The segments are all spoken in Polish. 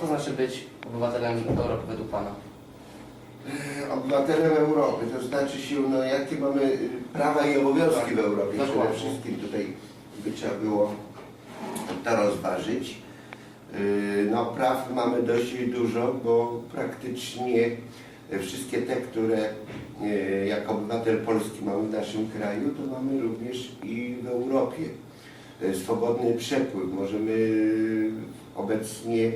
to znaczy być obywatelem Europy według Pana? E, Obywatelem Europy, to znaczy się, no jakie mamy y, prawa i obowiązki w Europie. Przede wszystkim tutaj by trzeba było to rozważyć. Y, No praw mamy dość dużo, bo praktycznie wszystkie te, które y, jako obywatel Polski mamy w naszym kraju, to mamy również i w Europie. Swobodny przepływ. Możemy obecnie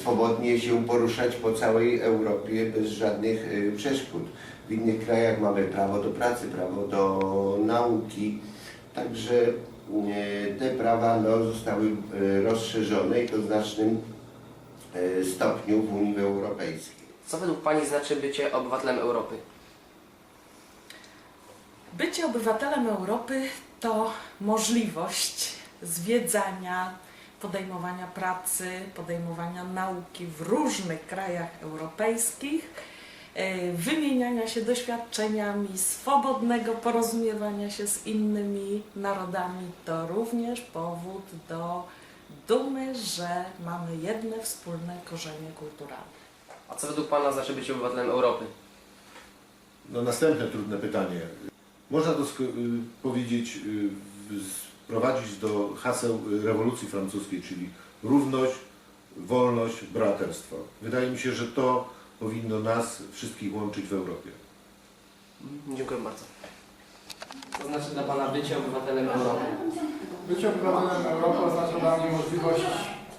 swobodnie się poruszać po całej Europie bez żadnych y, przeszkód. W innych krajach mamy prawo do pracy, prawo do nauki, także y, te prawa no, zostały y, rozszerzone i to w znacznym y, stopniu w Unii Europejskiej. Co według Pani znaczy bycie obywatelem Europy? Bycie obywatelem Europy to możliwość zwiedzania, podejmowania pracy, podejmowania nauki w różnych krajach europejskich, e, wymieniania się doświadczeniami, swobodnego porozumiewania się z innymi narodami. To również powód do dumy, że mamy jedne wspólne korzenie kulturalne. A co według Pana znaczy bycie obywatelem Europy? No następne trudne pytanie. Można to y, powiedzieć, y, sprowadzić do haseł y, rewolucji francuskiej, czyli równość, wolność, braterstwo. Wydaje mi się, że to powinno nas wszystkich łączyć w Europie. Dziękuję bardzo. Co znaczy dla Pana bycie obywatelem Europy? Bycie obywatelem Europy oznacza dla mnie możliwość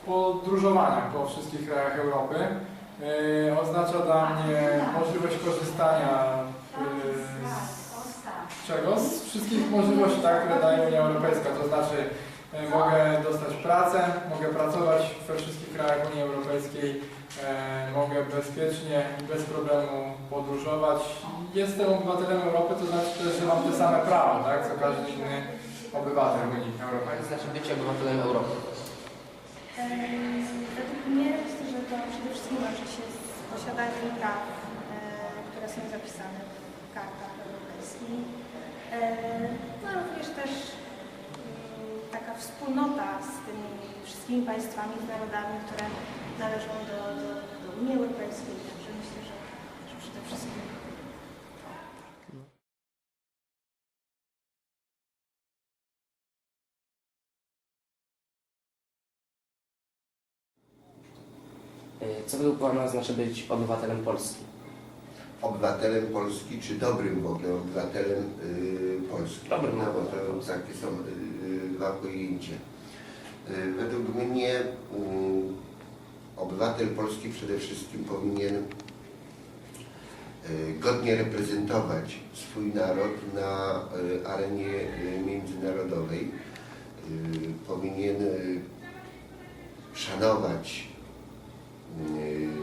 podróżowania po wszystkich krajach Europy. Yy, oznacza dla mnie możliwość korzystania yy, z czego? Z wszystkich możliwości, tak, które daje Unia Europejska. To znaczy yy, mogę dostać pracę, mogę pracować we wszystkich krajach Unii Europejskiej, yy, mogę bezpiecznie i bez problemu podróżować. Jestem obywatelem Europy, to znaczy też, że mam te same prawa, tak, co każdy inny obywatel Unii Co Europejskiej. znaczy bycie obywatelem Europy? Według mnie myślę, że to przede wszystkim wiąże się z posiadaniem praw, e, które są zapisane w kartach europejskich. E, No również też mm, taka wspólnota z tymi wszystkimi państwami, z narodami, które należą do, do, do Unii Europejskiej. Także myślę, że, że przede wszystkim Y, Co według Pana znaczy być obywatelem Polski? Obywatelem Polski, czy dobrym w ogóle obywatelem y, Polski? Dobrym no, bo to takie są y, dwa pojęcia. Y, według mnie y, obywatel Polski przede wszystkim powinien y, godnie reprezentować swój naród na y, arenie y, międzynarodowej. Y, Powinien y, szanować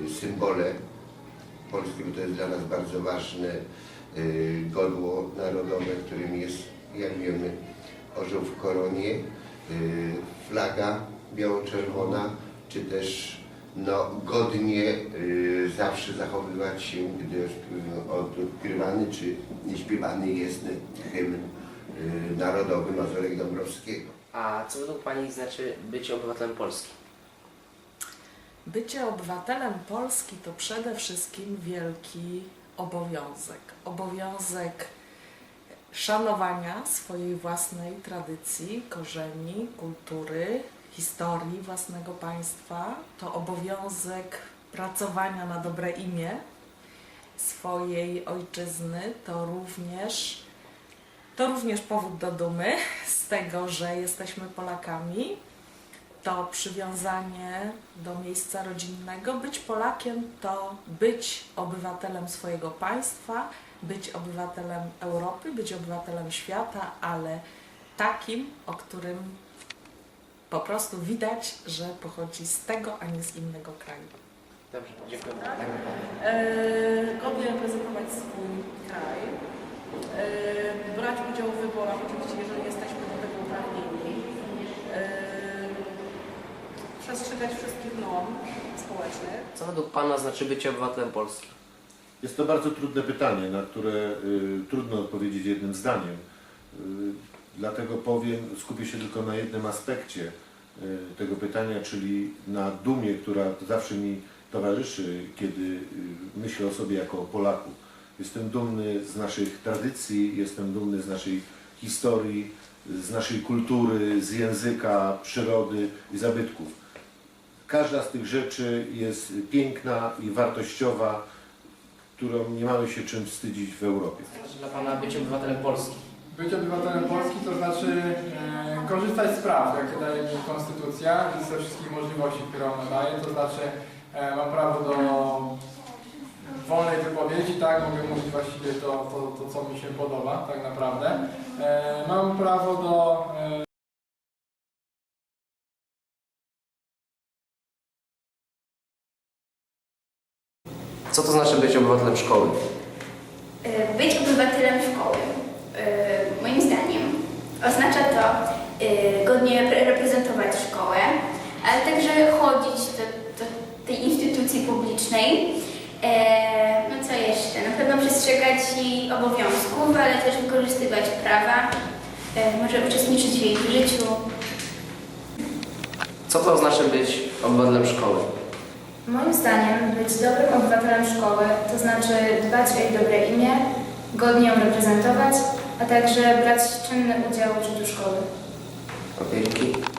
y, symbole Polski, bo to jest dla nas bardzo ważne y, godło narodowe, którym jest, jak wiemy, orzeł w koronie, y, flaga biało-czerwona, czy też no, godnie y, zawsze zachowywać się, gdy odgrywany czy śpiewany jest hymn narodowy Mazurek Dąbrowskiego. A co według Pani znaczy bycie obywatelem Polski? Bycie obywatelem Polski to przede wszystkim wielki obowiązek. Obowiązek szanowania swojej własnej tradycji, korzeni, kultury, historii własnego państwa. To obowiązek pracowania na dobre imię swojej ojczyzny. To również, to również powód do dumy z tego, że jesteśmy Polakami to przywiązanie do miejsca rodzinnego. Być Polakiem to być obywatelem swojego państwa, być obywatelem Europy, być obywatelem świata, ale takim, o którym po prostu widać, że pochodzi z tego, a nie z innego kraju. Dobrze, dziękuję. e, godnie reprezentować swój kraj, e, brać udział w wyborach, oczywiście jeżeli jesteśmy do tego uprawnieni, e, przestrzegać wszystkich norm społecznych. Co według Pana znaczy bycie obywatelem Polski? Jest to bardzo trudne pytanie, na które y, trudno odpowiedzieć jednym zdaniem. Y, dlatego powiem, skupię się tylko na jednym aspekcie. y, tego pytania, czyli na dumie, która zawsze mi towarzyszy, kiedy y, myślę o sobie jako o Polaku. Jestem dumny z naszych tradycji, jestem dumny z naszej historii, z naszej kultury, z języka, przyrody i zabytków. Każda z tych rzeczy jest piękna i wartościowa, którą nie mamy się czym wstydzić w Europie. Co znaczy dla Pana bycie obywatelem Polski? Być obywatelem Polski to znaczy e, korzystać z praw, jakie daje mi konstytucja i ze wszystkich możliwości, które ona daje. To znaczy e, mam prawo do wolnej wypowiedzi, tak, mogę mówić właściwie to, to, to co mi się podoba, tak naprawdę. E, mam prawo do Co to znaczy być obywatelem szkoły? E, Być obywatelem szkoły, e, moim zdaniem, oznacza to e, godnie re- reprezentować szkołę, ale także chodzić do, do tej instytucji publicznej. No co jeszcze? Na pewno przestrzegać jej obowiązków, ale też wykorzystywać prawa, może uczestniczyć w jej życiu. Co to znaczy być obywatelem szkoły? Moim zdaniem być dobrym obywatelem szkoły to znaczy dbać o jej dobre imię, godnie ją reprezentować, a także brać czynny udział w życiu szkoły. Dzięki.